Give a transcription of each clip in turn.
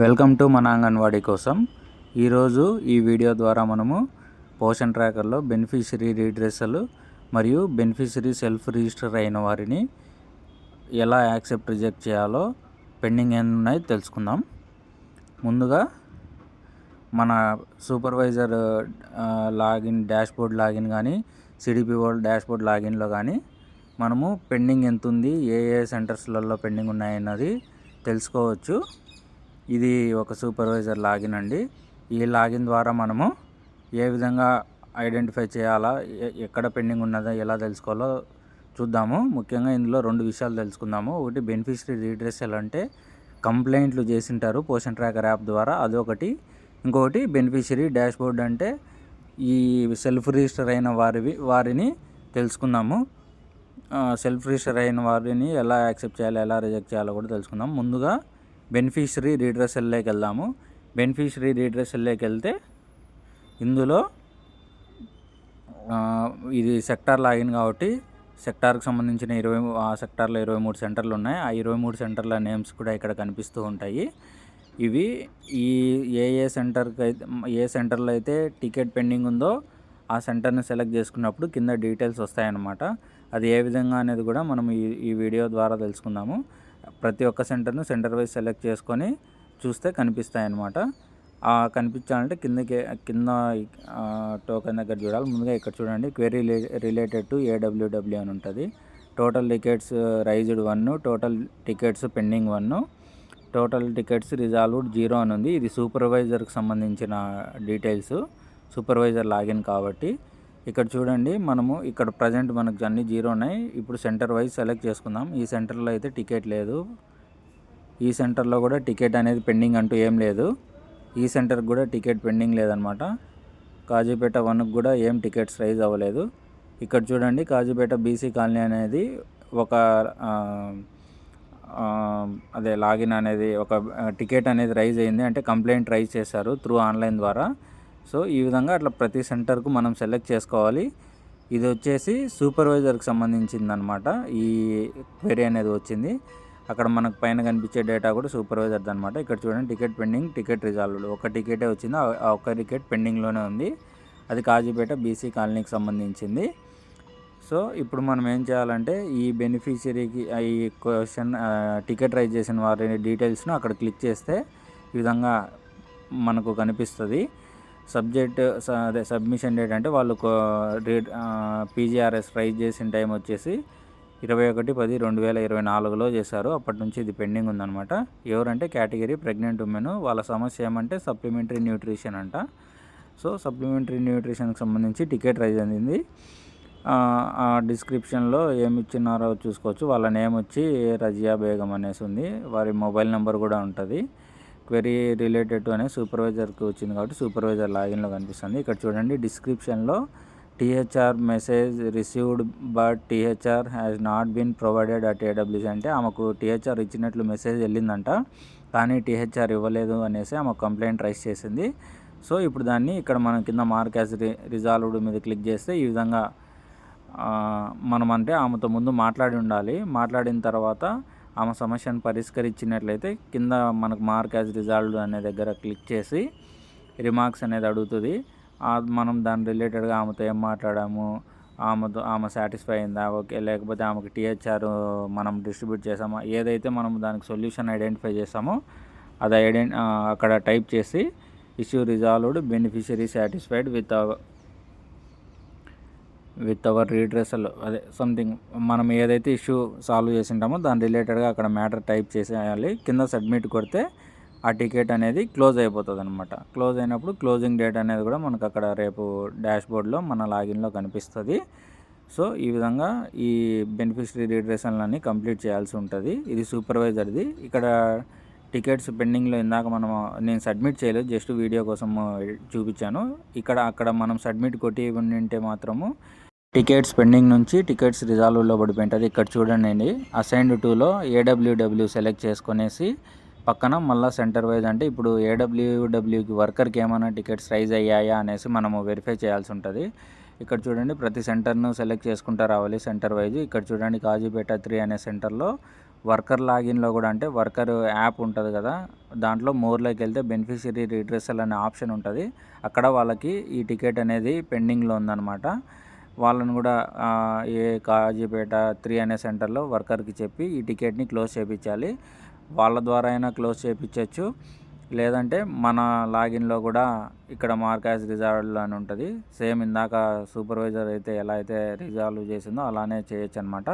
Welcome to మన అంగన్వాడీ కోసం. ఈరోజు ఈ వీడియో ద్వారా మనము పోషన్ ట్రాకర్లో బెనిఫిషరీ రీడ్రెస్సలు మరియు బెనిఫిషరీ సెల్ఫ్ రిజిస్టర్ అయిన వారిని ఎలా యాక్సెప్ట్ రిజెక్ట్ చేయాలో పెండింగ్ ఏమి ఉన్నాయి తెలుసుకుందాం. ముందుగా మన సూపర్వైజర్ లాగిన్ డాష్బోర్డ్ లాగిన్ కానీ సిడిపి వరల్డ్ డాష్బోర్డ్ లాగిన్లో కానీ మనము పెండింగ్ ఎంత ఉంది ఏ ఏ సెంటర్స్లలో పెండింగ్ ఉన్నాయన్నది తెలుసుకోవచ్చు. ఇది ఒక సూపర్వైజర్ లాగిన్ అండి. ఈ లాగిన్ ద్వారా మనము ఏ విధంగా ఐడెంటిఫై చేయాలా ఎ- ఎక్కడ పెండింగ్ ఉన్నదో ఎలా తెలుసుకోవాలో చూద్దాము. ముఖ్యంగా ఇందులో రెండు విషయాలు తెలుసుకుందాము. ఒకటి బెనిఫిషరీ రీడ్రెసల్ అంటే కంప్లైంట్లు చేసింటారు పోషన్ ట్రాకర్ యాప్ ద్వారా. అదొకటి. ఇంకొకటి బెనిఫిషరీ డాష్బోర్డ్ అంటే ఈ సెల్ఫ్ రిజిస్టర్ అయిన వారివి వారిని తెలుసుకుందాము. సెల్ఫ్ రిజిస్టర్ అయిన వారిని ఎలా యాక్సెప్ట్ చేయాలి ఎలా రిజెక్ట్ చేయాలో కూడా తెలుసుకుందాం. ముందుగా బెనిఫిషరీ రీడ్రెసల్లోకి వెళ్దాము. బెనిఫిషరీ రీడ్రెసల్లోకి వెళ్తే ఇందులో ఇది సెక్టార్ లాగిన్ కాబట్టి సెక్టార్కి సంబంధించిన ఇరవై ఆ సెక్టార్లో ఇరవై మూడు సెంటర్లు ఉన్నాయి. ఆ ఇరవై మూడు సెంటర్ల నేమ్స్ కూడా ఇక్కడ కనిపిస్తూ ఉంటాయి. ఇవి ఈ ఏ ఏ సెంటర్కి అయితే ఏ సెంటర్లో అయితే టికెట్ పెండింగ్ ఉందో ఆ సెంటర్ని సెలెక్ట్ చేసుకున్నప్పుడు కింద డీటెయిల్స్ వస్తాయన్నమాట. అది ఏ విధంగా అనేది కూడా మనం ఈ ఈ వీడియో ద్వారా తెలుసుకుందాము. ప్రతి ఒక్క సెంటర్ను సెంటర్ వైజ్ సెలెక్ట్ చేసుకొని చూస్తే కనిపిస్తాయి అన్నమాట కనిపించాలంటే కిందకి కింద టోకెన్ దగ్గర చూడాలి. ముందుగా ఇక్కడ చూడండి. క్వెరీ రిలేటెడ్ టు ఏడబ్ల్యూడబ్ల్యూ అని ఉంటుంది. Total tickets raised one total tickets pending one total tickets resolved zero అని ఉంది. ఇది సూపర్వైజర్కి సంబంధించిన డీటెయిల్స్. సూపర్వైజర్ లాగిన్ కాబట్టి ఇక్కడ చూడండి మనము ఇక్కడ ప్రజెంట్ మనకు అన్ని జీరో ఉన్నాయి. ఇప్పుడు సెంటర్ వైజ్ సెలెక్ట్ చేసుకుందాం. ఈ సెంటర్లో అయితే టికెట్ లేదు. ఈ సెంటర్లో కూడా టికెట్ అనేది పెండింగ్ అంటూ ఏం లేదు. ఈ సెంటర్కి కూడా టికెట్ పెండింగ్ లేదనమాట. కాజీపేట వన్కి కూడా ఏం టికెట్స్ రైజ్ అవ్వలేదు. ఇక్కడ చూడండి కాజీపేట బీసీ కాలనీ అనేది ఒక అదే లాగిన్ అనేది ఒక టికెట్ అనేది రైజ్ అయింది. అంటే కంప్లైంట్ రైజ్ చేశారు త్రూ ఆన్లైన్ ద్వారా. సో ఈ విధంగా అట్లా ప్రతి సెంటర్కు మనం సెలెక్ట్ చేసుకోవాలి. ఇది వచ్చేసి సూపర్వైజర్కి సంబంధించింది అనమాట ఈ క్వెరీ అనేది వచ్చింది. అక్కడ మనకు పైన కనిపించే డేటా కూడా సూపర్వైజర్ది అనమాట ఇక్కడ చూడండి టికెట్ పెండింగ్ టికెట్ రిజాల్వ్డ్ ఒక టికెటే వచ్చింది. ఆ- ఒక్క టికెట్ పెండింగ్లోనే ఉంది. అది కాజీపేట బీసీ కాలనీకి సంబంధించింది. సో ఇప్పుడు మనం ఏం చేయాలంటే ఈ బెనిఫిషరీకి ఈ క్వశ్చన్ టికెట్ రైజ్ చేసిన వారి డీటెయిల్స్ను అక్కడ క్లిక్ చేస్తే ఈ విధంగా మనకు కనిపిస్తుంది. సబ్జెక్ట్ స- అదే సబ్మిషన్ డేట్ అంటే వాళ్ళు రేట్ పీజీఆర్ఎస్ రైజ్ చేసిన టైం వచ్చేసి ఇరవై ఒకటి పది రెండు వేల ఇరవై నాలుగులో చేశారు. అప్పటి నుంచి ఇది పెండింగ్ ఉందన్నమాట. ఎవరంటే కేటగిరీ ప్రెగ్నెంట్ ఉమెన్. వాళ్ళ సమస్య ఏమంటే సప్లిమెంటరీ న్యూట్రిషన్ అంట. సో సప్లిమెంటరీ న్యూట్రిషన్కి సంబంధించి టికెట్ రైజ్ అందింది. ఆ డిస్క్రిప్షన్లో ఏమి ఇచ్చినారో చూసుకోవచ్చు. వాళ్ళ నేమ్ వచ్చి రజియా బేగం అనేసి ఉంది. వారి మొబైల్ నెంబర్ కూడా ఉంటుంది. క్వెరీ రిలేటెడ్ టు అనే సూపర్వైజర్కి వచ్చింది కాబట్టి సూపర్వైజర్ లాగిన్లో కనిపిస్తుంది. ఇక్కడ చూడండి డిస్క్రిప్షన్లో THR message received but THR has not been provided at AWC అంటే ఆమెకు టీహెచ్ఆర్ ఇచ్చినట్లు మెసేజ్ వెళ్ళిందంట కానీ టీహెచ్ఆర్ ఇవ్వలేదు అనేసి ఆమె కంప్లైంట్ రైస్ చేసింది. సో ఇప్పుడు దాన్ని ఇక్కడ మనం కింద మార్క్ యాజ్ రి రిజాల్వ్డ్ మీద క్లిక్ చేస్తే ఈ విధంగా మనం అంటే ఆమెతో ముందు మాట్లాడి ఉండాలి. మాట్లాడిన తర్వాత ఆమె సమస్యను పరిష్కరించినట్లయితే కింద మనకు మార్క్ యాజ్ రిజాల్వ్డ్ అనే దగ్గర క్లిక్ చేసి రిమార్క్స్ అనేది అడుగుతుంది. మనం దాని రిలేటెడ్గా ఆమెతో ఏం మాట్లాడాము? ఆమెతో ఆమె సాటిస్ఫై అయిందా? ఓకే లేకపోతే ఆమెకు టీహెచ్ఆర్ మనం డిస్ట్రిబ్యూట్ చేసామా? ఏదైతే మనం దానికి సొల్యూషన్ ఐడెంటిఫై చేసామో అది ఐడెంట్ అక్కడ టైప్ చేసి issue resolved beneficiary satisfied with with our redressal అదే సంథింగ్ మనం ఏదైతే ఇష్యూ సాల్వ్ చేసి ఉంటామో దాని రిలేటెడ్గా అక్కడ మ్యాటర్ టైప్ చేసేయాలి. కింద సబ్మిట్ కొడితే ఆ టికెట్ అనేది క్లోజ్ అయిపోతుంది అనమాట క్లోజ్ అయినప్పుడు క్లోజింగ్ డేట్ అనేది కూడా మనకు అక్కడ రేపు డాష్బోర్డ్లో మన లాగిన్లో కనిపిస్తుంది. సో ఈ విధంగా ఈ బెనిఫిషరీ రిడ్రెషన్లన్నీ కంప్లీట్ చేయాల్సి ఉంటుంది. ఇది సూపర్వైజర్ది ఇక్కడ టికెట్స్ పెండింగ్లో ఇందాక మనం నేను సబ్మిట్ చేయలేదు జస్ట్ వీడియో కోసం eh, చూపించాను. ఇక్కడ అక్కడ మనం సబ్మిట్ కొట్టి ఉంటే మాత్రము టికెట్స్ పెండింగ్ నుంచి టికెట్స్ రిజాల్వ్లో పడిపోయింటుంది ఇక్కడ చూడండి అండి. అసైన్డ్ టూలో ఏడబ్ల్యూడబ్ల్యూ సెలెక్ట్ చేసుకునేసి పక్కన మళ్ళీ సెంటర్ వైజ్ అంటే ఇప్పుడు ఏడబ్ల్యూడబ్ల్యూకి వర్కర్కి ఏమైనా టికెట్స్ రైజ్ అయ్యాయా అనేసి మనము వెరిఫై చేయాల్సి ఉంటుంది. ఇక్కడ చూడండి ప్రతి సెంటర్ను సెలెక్ట్ చేసుకుంటూ రావాలి సెంటర్ వైజ్ ఇక్కడ చూడండి కాజీపేట త్రీ అనే సెంటర్లో వర్కర్ లాగిన్లో కూడా అంటే వర్కర్ యాప్ ఉంటుంది కదా దాంట్లో మోర్లోకి వెళ్తే బెనిఫిషరీ రీడ్రెసల్ అనే ఆప్షన్ ఉంటుంది. అక్కడ వాళ్ళకి ఈ టికెట్ అనేది పెండింగ్లో ఉందన్నమాట. వాళ్ళని కూడా ఏ కాజీపేట త్రీ అనే సెంటర్లో వర్కర్కి చెప్పి ఈ టికెట్ని క్లోజ్ చేయించాలి వాళ్ళ ద్వారా అయినా క్లోజ్ చేయించవచ్చు లేదంటే మన లాగిన్లో కూడా ఇక్కడ మార్కాస్ రిజాల్వ్ అని ఉంటుంది. సేమ్ ఇందాక సూపర్వైజర్ అయితే ఎలా అయితే రిజాల్వ్ చేసిందో అలానే చేయొచ్చు అనమాట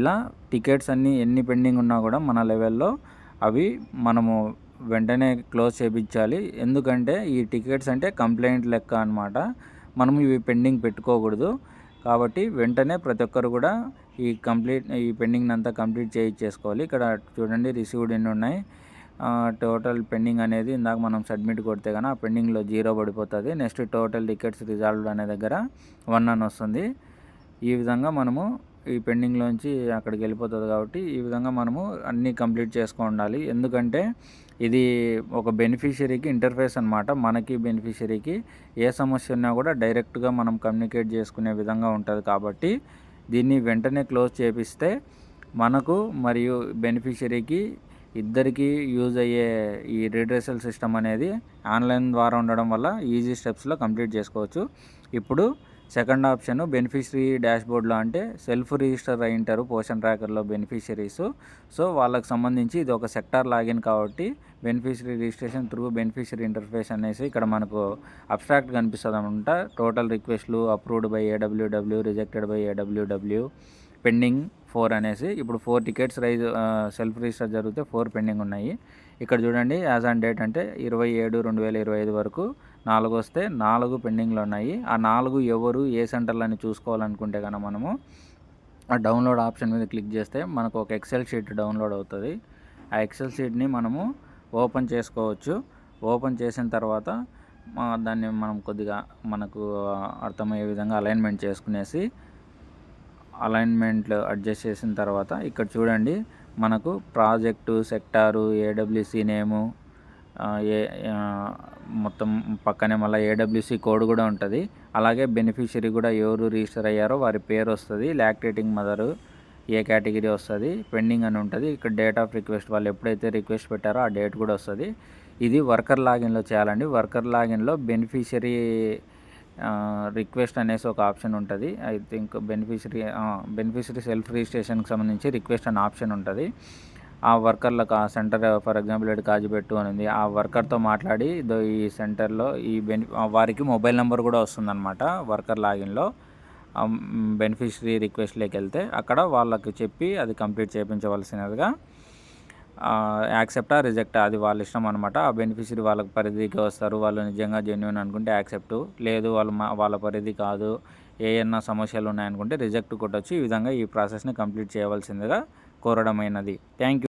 ఇలా టికెట్స్ అన్నీ ఎన్ని పెండింగ్ ఉన్నా కూడా మన లెవెల్లో అవి మనము వెంటనే క్లోజ్ చేయించాలి ఎందుకంటే ఈ టికెట్స్ అంటే కంప్లైంట్ లెక్క అనమాట మనం ఇవి పెండింగ్ పెట్టుకోకూడదు. కాబట్టి వెంటనే ప్రతి ఒక్కరు కూడా ఈ కంప్లీట్ ఈ పెండింగ్ అంతా కంప్లీట్ చేయించేసుకోవాలి ఇక్కడ చూడండి రిసీవ్డ్ ఎన్ని ఉన్నాయి? టోటల్ పెండింగ్ అనేది ఇందాక మనం సబ్మిట్ కొడితే కానీ ఆ పెండింగ్లో జీరో పడిపోతుంది. నెక్స్ట్ టోటల్ టికెట్స్ రిజాల్వ్ అనే దగ్గర వన్ అని వస్తుంది. ఈ విధంగా మనము ఈ పెండింగ్లోంచి అక్కడికి వెళ్ళిపోతుంది కాబట్టి ఈ విధంగా మనము అన్నీ కంప్లీట్ చేసుకో ఉండాలి. ఎందుకంటే ఇది ఒక బెనిఫిషరీకి ఇంటర్ఫేస్ అనమాట మనకి బెనిఫిషరీకి ఏ సమస్య ఉన్నా కూడా డైరెక్ట్గా మనం కమ్యూనికేట్ చేసుకునే విధంగా ఉంటుంది కాబట్టి దీన్ని వెంటనే క్లోజ్ చేపిస్తే మనకు మరియు బెనిఫిషరీకి ఇద్దరికి యూజ్ అయ్యే ఈ రీడ్రెసల్ సిస్టమ్ అనేది ఆన్లైన్ ద్వారా ఉండడం వల్ల ఈజీ స్టెప్స్లో కంప్లీట్ చేసుకోవచ్చు. ఇప్పుడు సెకండ్ ఆప్షన్ బెనిఫిషరీ డాష్బోర్డ్లో అంటే సెల్ఫ్ రిజిస్టర్ అయి ఉంటారు పోషన్ ట్రాకర్లో బెనిఫిషరీస్. సో వాళ్ళకి సంబంధించి ఇది ఒక సెక్టార్ లాగిన్ కాబట్టి beneficiary registration through beneficiary interface అనేసి ఇక్కడ మనకు అబ్స్ట్రాక్ట్ కనిపిస్తుంది అనమాట టోటల్ రిక్వెస్ట్లు approved by AWW rejected by AWW pending four అనేసి ఇప్పుడు four tickets raise self register జరిగితే ఫోర్ పెండింగ్ ఉన్నాయి. ఇక్కడ చూడండి యాజ్ ఆన్ డేట్ అంటే ఇరవై ఏడు రెండు వేల ఇరవై ఐదు వరకు నాలుగు వస్తే నాలుగు పెండింగ్లో ఉన్నాయి. ఆ నాలుగు ఎవరు ఏ సెంటర్లు అని చూసుకోవాలనుకుంటే కనుక మనము ఆ డౌన్లోడ్ ఆప్షన్ మీద క్లిక్ చేస్తే మనకు ఒక ఎక్సెల్ షీట్ డౌన్లోడ్ అవుతుంది. ఆ ఎక్సెల్ షీట్ని మనము ఓపెన్ చేసుకోవచ్చు. ఓపెన్ చేసిన తర్వాత దాన్ని మనం కొద్దిగా మనకు అర్థమయ్యే విధంగా అలైన్మెంట్ చేసుకునేసి అలైన్మెంట్లు అడ్జస్ట్ చేసిన తర్వాత ఇక్కడ చూడండి మనకు ప్రాజెక్టు సెక్టారు ఏడబ్ల్యూసి నేము ఏ మొత్తం పక్కనే మళ్ళీ ఏడబ్ల్యూసి కోడ్ కూడా ఉంటుంది. అలాగే బెనిఫిషరీ కూడా ఎవరు రిజిస్టర్ అయ్యారో వారి పేరు వస్తుంది లాక్టేటింగ్ మదరు ఏ కేటగిరీ వస్తుంది పెండింగ్ అని ఉంటుంది. ఇక్కడ డేట్ ఆఫ్ రిక్వెస్ట్ వాళ్ళు ఎప్పుడైతే రిక్వెస్ట్ పెట్టారో ఆ డేట్ కూడా వస్తుంది. ఇది వర్కర్ లాగిన్లో చేయాలండి. వర్కర్ లాగిన్లో బెనిఫిషరీ రిక్వెస్ట్ అనేసి ఒక ఆప్షన్ ఉంటుంది. I think beneficiary beneficiary self రిజిస్ట్రేషన్కి సంబంధించి రిక్వెస్ట్ అనే ఆప్షన్ ఉంటుంది. ఆ వర్కర్లకు ఆ సెంటర్ ఫర్ ఎగ్జాంపుల్ ఇటు కాజీపెట్టు అని ఉంది. ఆ వర్కర్తో మాట్లాడి ఈ సెంటర్లో ఈ బెని వారికి మొబైల్ నెంబర్ కూడా వస్తుందన్నమాట వర్కర్ లాగిన్లో బెనిఫిషరీ రిక్వెస్ట్లోకి వెళ్తే అక్కడ వాళ్ళకి చెప్పి అది కంప్లీట్ చేయించవలసినదిగా యాక్సెప్టా రిజెక్టా? అది వాళ్ళ ఇష్టం అనమాట ఆ బెనిఫిషరీ వాళ్ళకి పరిధికి వస్తారు. వాళ్ళు నిజంగా జెన్యున్ అనుకుంటే యాక్సెప్ట్. లేదు వాళ్ళు వాళ్ళ పరిధి కాదు. ఏమన్నా సమస్యలు ఉన్నాయనుకుంటే రిజెక్ట్ కొట్టచ్చు. ఈ విధంగా ఈ ప్రాసెస్ని కంప్లీట్ చేయవలసిందిగా కోరడమైనది. Thank you.